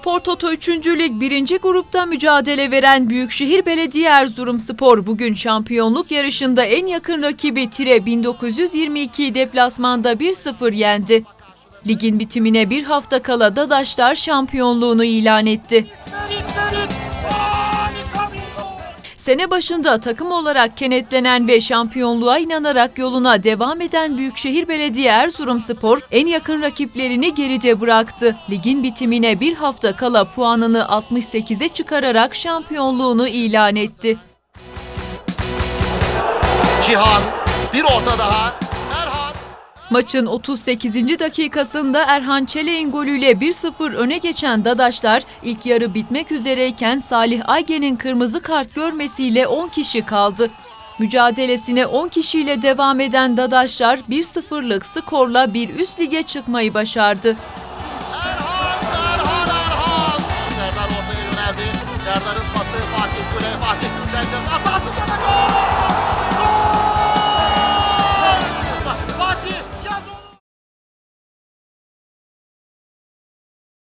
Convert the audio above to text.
Spor Toto 3. Lig 1. grupta mücadele veren Büyükşehir Belediye Erzurumspor bugün şampiyonluk yarışında en yakın rakibi Tire 1922 deplasmanda 1-0 yendi. Ligin bitimine bir hafta kala Dadaşlar şampiyonluğunu ilan etti. Sene başında takım olarak kenetlenen ve şampiyonluğa inanarak yoluna devam eden Büyükşehir Belediye Erzurumspor en yakın rakiplerini geride bıraktı. Ligin bitimine bir hafta kala puanını 68'e çıkararak şampiyonluğunu ilan etti. Cihan bir orta daha. Maçın 38. dakikasında Erhan Çeleğin golüyle 1-0 öne geçen Dadaşlar ilk yarı bitmek üzereyken Salih Aygen'in kırmızı kart görmesiyle 10 kişi kaldı. Mücadelesine 10 kişiyle devam eden Dadaşlar 1-0'lık skorla bir üst lige çıkmayı başardı. Erhan. Erhan. Erhan. Serdar ortaya yöneldi. Serdar'ın pası Fatih Güle. Fatih Gül'den ceza sahasında